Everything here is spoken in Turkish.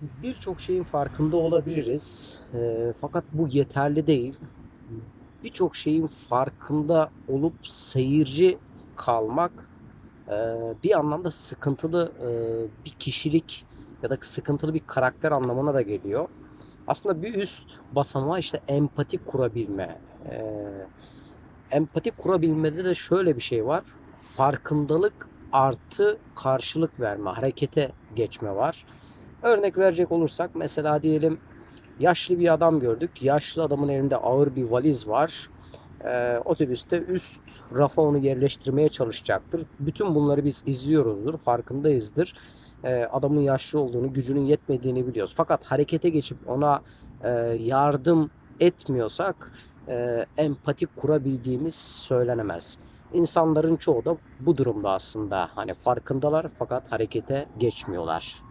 birçok şeyin farkında olabiliriz. Eee, fakat bu yeterli değil. Birçok şeyin farkında olup seyirci kalmak eee, bir anlamda sıkıntılı eee, bir kişilik ya da sıkıntılı bir karakter anlamına da geliyor. Aslında bir üst basamağı işte empati kurabilme. Eee, empati kurabilmede de şöyle bir şey var. Farkındalık artı karşılık verme, harekete geçme var. Örnek verecek olursak mesela diyelim yaşlı bir adam gördük. Yaşlı adamın elinde ağır bir valiz var. Ee, otobüste üst rafa onu yerleştirmeye çalışacaktır. Bütün bunları biz izliyoruzdur, farkındayızdır. Ee, adamın yaşlı olduğunu, gücünün yetmediğini biliyoruz. Fakat harekete geçip ona e, yardım etmiyorsak e, empati kurabildiğimiz söylenemez. İnsanların çoğu da bu durumda aslında. Hani farkındalar fakat harekete geçmiyorlar.